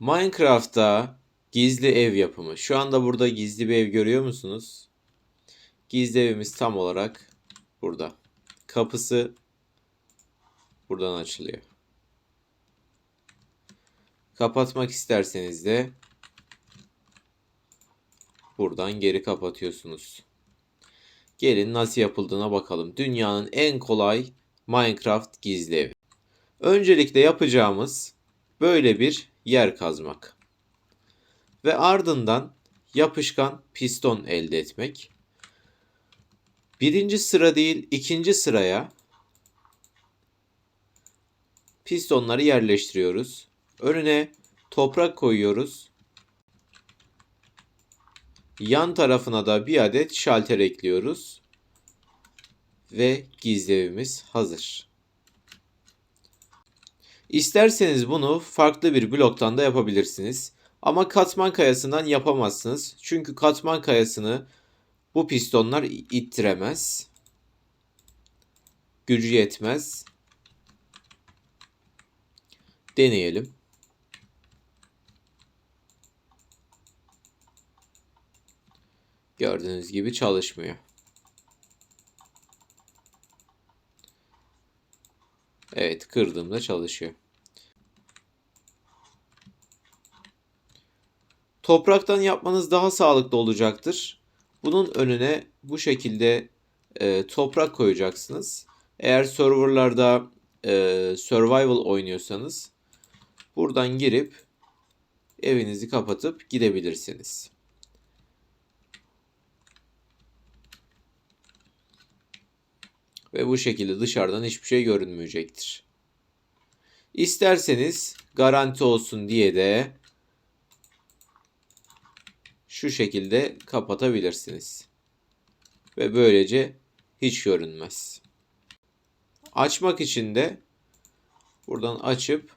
Minecraft'ta gizli ev yapımı. Şu anda burada gizli bir ev görüyor musunuz? Gizli evimiz tam olarak burada. Kapısı buradan açılıyor. Kapatmak isterseniz de buradan geri kapatıyorsunuz. Gelin nasıl yapıldığına bakalım. Dünyanın en kolay Minecraft gizli evi. Öncelikle yapacağımız böyle bir yer kazmak. Ve ardından yapışkan piston elde etmek. Birinci sıra değil ikinci sıraya pistonları yerleştiriyoruz. Önüne toprak koyuyoruz. Yan tarafına da bir adet şalter ekliyoruz. Ve gizli evimiz hazır. İsterseniz bunu farklı bir bloktan da yapabilirsiniz. Ama katman kayasından yapamazsınız. Çünkü katman kayasını bu pistonlar ittiremez. Gücü yetmez. Deneyelim. Gördüğünüz gibi çalışmıyor. Evet, kırdığımda çalışıyor. Topraktan yapmanız daha sağlıklı olacaktır. Bunun önüne bu şekilde e, toprak koyacaksınız. Eğer serverlarda e, survival oynuyorsanız buradan girip evinizi kapatıp gidebilirsiniz. Ve bu şekilde dışarıdan hiçbir şey görünmeyecektir. İsterseniz garanti olsun diye de şu şekilde kapatabilirsiniz. Ve böylece hiç görünmez. Açmak için de buradan açıp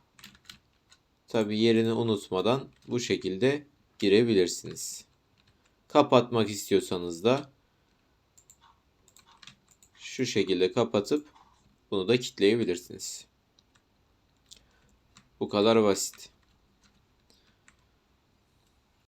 tabi yerini unutmadan bu şekilde girebilirsiniz. Kapatmak istiyorsanız da şu şekilde kapatıp bunu da kilitleyebilirsiniz. Bu kadar basit.